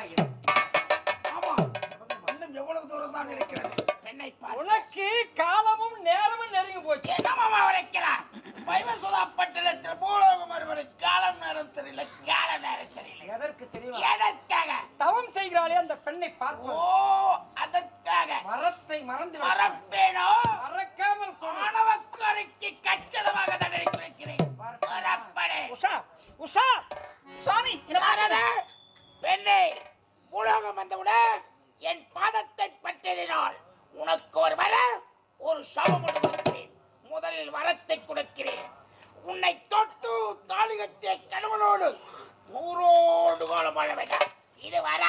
ஆகிறது ஆமா. இன்னும் எவ்வளவு தூரம் தான் இருக்கிறது பெண்ணை உனக்கு காலமும் நேரமும் நெருங்கி போச்சு. என்ன மாமா வரைக்கிறார் வைவசுதா பட்டணத்தில் பூலோகம் ஒருவர் காலம் நேரம் தெரியல கால நேரம் தெரியல. எதற்கு தெரியுமா? எதற்காக? தவம் செய்கிறாளே அந்த பெண்ணை ஓ பார்ப்போம் அதற்காக. மரத்தை மறந்து. மறப்பேனோ? மறக்காமல் கொடு. மாணவக்குறைக்கு கச்சிதமாக தண்டனை மறப்படே. உஷா உஷா. சுவாமி என்ன பெண்ணே. உலகம் வந்தவுடன் என் பாதத்தை பற்றினால் உனக்கு ஒரு வர ஒரு சாபம் கொடுக்கிறேன். முதலில் வரத்தை கொடுக்கிறேன். உன்னை தொட்டு தாலி கட்டிய கணவனோடு நூறோடு காலம் வாழ வேண்டாம். இது வர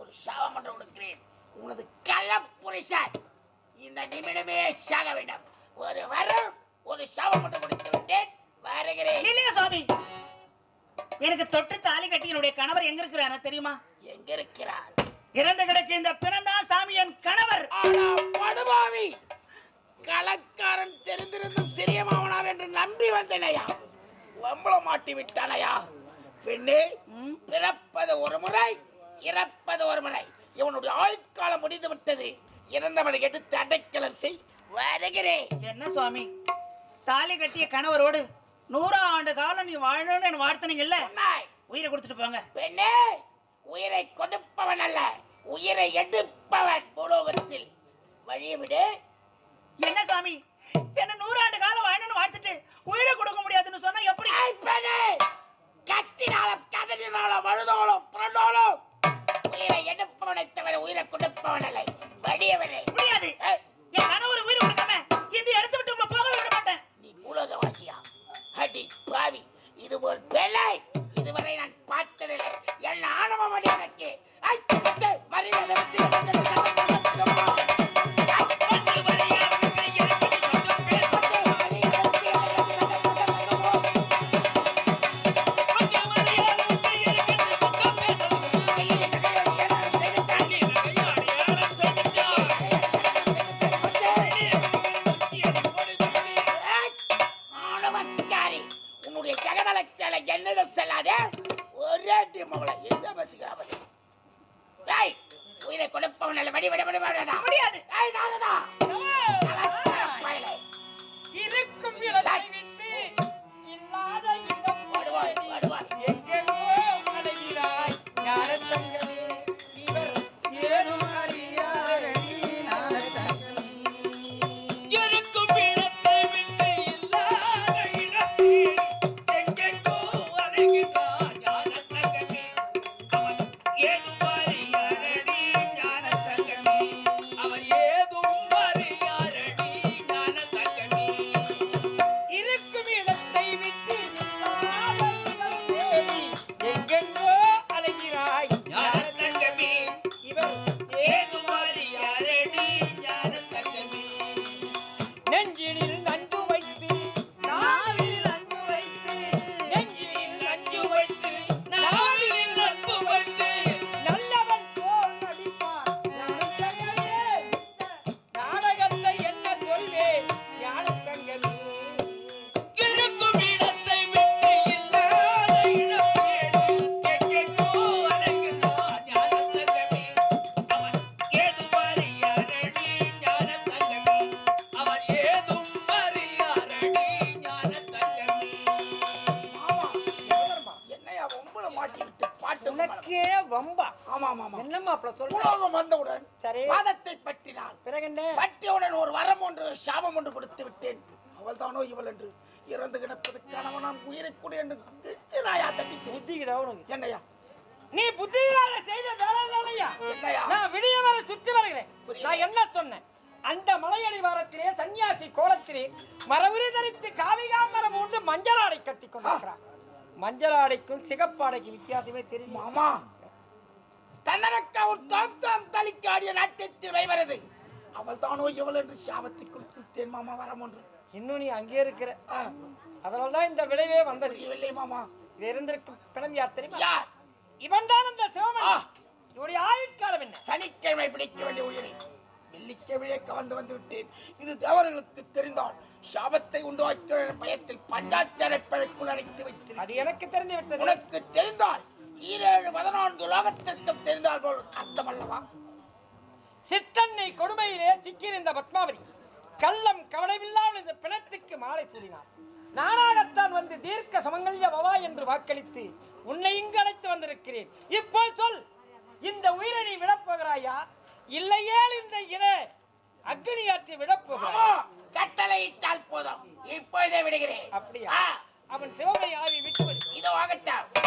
ஒரு சாபம் என்று கொடுக்கிறேன். உனது கள்ளப்புரிசன் இந்த நிமிடமே சாக வேண்டும். ஒரு வரம் ஒரு சாபம் என்று கொடுத்து விட்டேன். வருகிறேன். இல்லையா சுவாமி. எனக்கு தொட்டு தாலி கட்டி என்னுடைய கணவர் எங்க இருக்கிறாரு தெரியுமா? எங்க இருக்கிறார் இறந்து கிடக்கு இந்த பிறந்தான் சாமி என் கணவர். படுபாவி. கலக்காரன் தெரிந்திருந்தும் சிறிய மாமனார் என்று நம்பி வந்தனையா? வம்பள மாட்டி விட்டானையா? பெண்ணே பிறப்பது ஒரு முறை இறப்பது ஒரு முறை. இவனுடைய ஆயுட்காலம் முடிந்து விட்டது. இறந்தவனை எடுத்து அடைக்கலம் செய் வருகிறேன். என்ன சுவாமி? தாலி கட்டிய கணவரோடு நூறா ஆண்டு காலம் நீ வாழணும்னு வாழ்த்தனீங்கல்ல. உயிரை கொடுத்துட்டு போங்க. பெண்ணே உயிரை கொடுப்பவன் அல்ல உயிரை எடுப்பவன் பூலோகத்தில். வழியை விடு. என்ன சுவாமி என்ன நூறாண்டு காலம் வாழணும்னு வாழ்த்துட்டு உயிரை கொடுக்க முடியாதுன்னு சொன்னா எப்படி? கத்தினாலும் கதறினாலும் அழுதாலும் புரண்டாலும் உயிரை எடுப்பவனை தவிர உயிரை கொடுப்பவன் அல்ல. வடியவனே முடியாது. ஆணவக்காரி உன்னுடைய ஜெகதலக்கால என்னிடம் செல்லாதே. ஒரே மகளை எந்த பசிக்கிறாவது டேய் உயிரை கொடுப்பவன் அல்ல. வடி வடி வடி வடிதா முடியாது. டேய் பயலே. இருக்கும் உனக்கே வம்பா. ஆமா ஆமா ஆமா என்னம்மா அப்படி சொல்ற? உலோகம் வந்தவுடன் சரி. பாதத்தை பற்றினான் பிறகு என்ன? பட்டியவுடன் ஒரு வரம் ஒன்று சாபம் ஒன்று கொடுத்து விட்டேன். அவள் தானோ இவள் என்று இறந்து கிடப்பது கணவனான் உயிரை கூட என்று நாயா தட்டி சிரித்து புத்திக்குதா உனக்கு? என்னையா? நீ புத்தியால செய்த வேலை தானையா என்னையா? நான் விடிய வர சுற்றி வருகிறேன். நான் என்ன சொன்னேன்? அந்த மலையடி வாரத்திலே சன்னியாசி கோலத்திலே மரபுரி தரித்து காவிகாமரம் உண்டு மஞ்சள் ஆடை கட்டி கொண்டிருக்கிறார். மஞ்சள் ஆடைக்கும் சிகப்பாடைக்கும் வித்தியாசமே தெரியுமா. மாமா தன்னரக்கா ஒரு தாம் தாம் தலிக்காடிய நாட்டியத்தில் வைவரது அவள் தானோ இவள் என்று சாபத்தை கொடுத்து விட்டேன் மாமா வரம் ஒன்று. இன்னும் நீ அங்கே இருக்கிற. அதனால தான் இந்த விளைவே வந்தது. புரியவில்லை மாமா. இது இருந்திருக்கும் பிணம் யார் தெரியுமா? யார்? இவன் தான் அந்த ஆ. சிவமணி இவருடைய ஆயுட்காலம் என்ன? சனிக்கிழமை பிடிக்க வேண்டிய உயிரை. வெள்ளிக்கிழமையே கவர்ந்து வந்து விட்டேன். இது தேவர்களுக்கு தெரிந்தால் சாபத்தை உண்டாக்கிற பயத்தில் பஞ்சாச்சார பிழைக்குள் அடைத்து வைத்திருக்கிறேன். அது எனக்கு தெரிந்து விட்டது. உனக்கு தெரிந்தால் ஈரேழு பதினான்கு லோகத்திற்கும் தெரியும் அர்த்தம் அல்லவா? சிற்றன்னை கொடுமையிலே சிக்கியிருந்த பத்மாவதி கள்ளம் கவனமில்லாமல் இந்த பிணத்துக்கு மாலை சூடினார் நானாகத்தான் வந்து தீர்க்க சமங்கல்ய பவா என்று வாக்களித்து உன்னை இங்கு அழைத்து வந்திருக்கிறேன். இப்போ சொல் இந்த உயிரை நீ விடப் போகிறாயா? இல்லையேல் இந்த இட அக்னியாற்றி விடப் ஆமா போகிறாயா கட்டளையிட்டால் போதும். இப்பொழுதே விடுகிறேன். அப்படியா? அவன் சிவமணி ஆவி விட்டுவிடு இதோ ஆகட்டும்.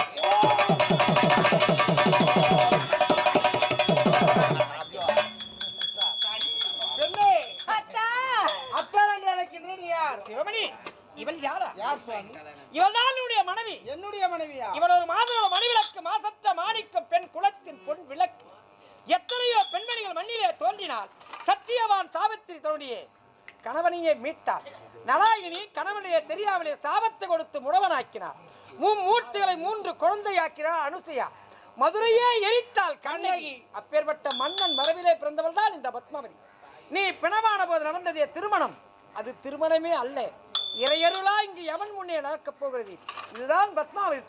தோன்றியே கணவனையே மீட்டார். நலாயினி கணவனையே தெரியாமலே சாபத்தை கொடுத்து முடவனாக்கினார். மூர்த்திகளை மூன்று குழந்தையாக்கினார் அனுசையா. மதுரையே எரித்தாள் கண்ணகி. அப்பேற்பட்ட மன்னன் மரபிலே பிறந்தவள் தான் இந்த பத்மாவதி. நீ பிணமான போது நடந்ததே திருமணம். அது திருமணமே அல்ல. இறையருளா இங்கு எவன் முன்னே நடக்கப் போகிறது? இதுதான் பத்மாவதி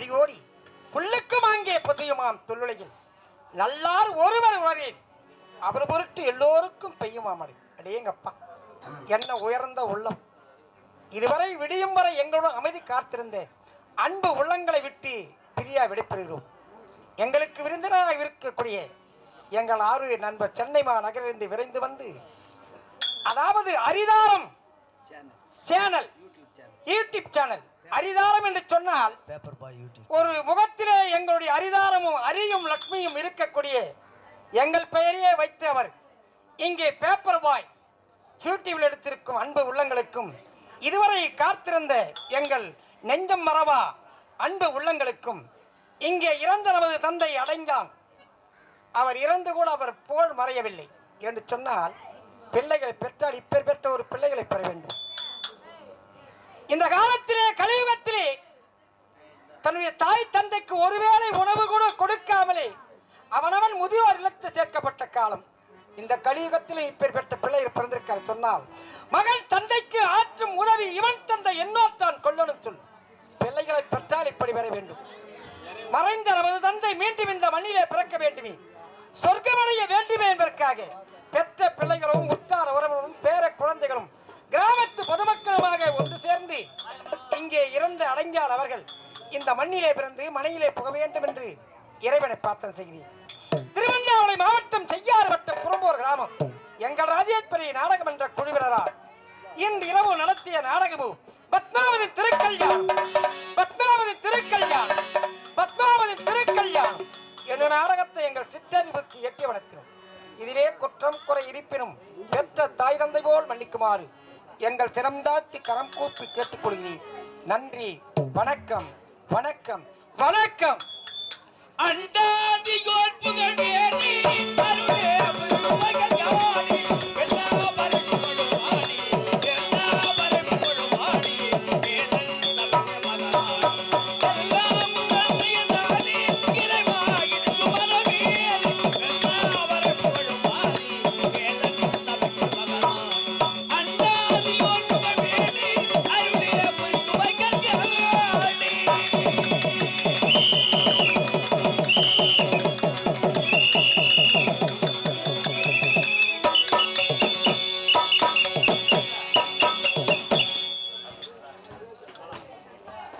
வழியோடி புல்லுக்கும் அங்கே புதையுமாம் தொல்லுலையில் நல்லார் ஒருவர் உணரேன் அவர் பொருட்டு எல்லோருக்கும் பெய்யுமாம் மழை அடேங்கப்பா என்ன உயர்ந்த உள்ளம். இதுவரை விடியும் வரை எங்களுடன் அமைதி காத்திருந்த அன்பு உள்ளங்களை விட்டு பிரியா விடைபெறுகிறோம் எங்களுக்கு விருந்தினராக இருக்கக்கூடிய எங்கள் ஆறு நண்பர் சென்னை மாநகரிலிருந்து விரைந்து வந்து அதாவது Aritharam channel YouTube channel Aritharam என்று சொன்னால் ஒரு முகத்திலே எங்களுடைய அரிதாரமும் அரியும் லக்ஷ்மியும் இருக்கக்கூடிய எங்கள் பெயரையே வைத்து அவர் இங்கே பேப்பர் பாய் யூடியூபில் எடுத்திருக்கும் அன்பு உள்ளங்களுக்கும் இதுவரை காத்திருந்த எங்கள் நெஞ்சம் மறவா அன்பு உள்ளங்களுக்கும் இங்கே இறந்த நமது தந்தை அடைந்தான். அவர் இறந்து கூட அவர் போல் மறையவில்லை. என்று சொன்னால் பிள்ளைகளை பெற்றால் இப்பேர் பெற்ற ஒரு பிள்ளைகளை பெற வேண்டும். இந்த காலத்திலே கலியுகத்திலே தன்னுடைய தாய் தந்தைக்கு ஒருவேளை உணவு கூட கொடுக்காமலே அவனவன் முதியோர் இல்லத்து சேர்க்கப்பட்ட காலம். இந்த கலியுகத்திலும் இப்பேர் பெற்ற பிள்ளை பிறந்திருக்கார் சொன்னால் மகன் தந்தைக்கு ஆற்றும் உதவி இவன் தந்தை என்னோத்தான் கொள்ளணும் சொல். பிள்ளைகளை பெற்றால் இப்படி வர வேண்டும். மறைந்த நமது தந்தை மீண்டும் இந்த மண்ணிலே பிறக்க வேண்டுமே. சொர்க்கமடைய வேண்டுமே என்பதற்காக பெற்ற பிள்ளைகளும் உற்றார் உறவுகளும் பேர குழந்தைகளும் கிராமத்து பொதுமக்களுமாக ஒன்று சேர்ந்து இங்கே இறந்து அடைஞ்சால் அவர்கள். இந்த மண்ணிலே பிறந்து மனையிலே புக வேண்டும் என்று இறைவனை பிரார்த்தனை செய்கிறேன். திருவண்ணாமலை மாவட்டம் செய்யாறு வட்டம் குறும்போர் கிராமம். எங்கள் ராஜேஸ்வரி நாடகம் என்ற குழுவினரால் இன்று இரவு நடத்திய நாடகமும் பத்மாவதி திருக்கல்யாணம். பத்மாவதி திருக்கல்யாணம். பத்மாவதி திருக்கல்யாணம் என்ற நாடகத்தை எங்கள் சிற்றறிவுக்கு எட்டி வளர்த்தினோம். இதிலே குற்றம் குறை இருப்பினும் பெற்ற தாய் தந்தை போல் மன்னிக்குமாறு எங்கள் திறம்தாட்டி கரம் கூப்பி கேட்டுக்கொள்கிறேன் நன்றி. வணக்கம். வணக்கம். வணக்கம். அண்டாடி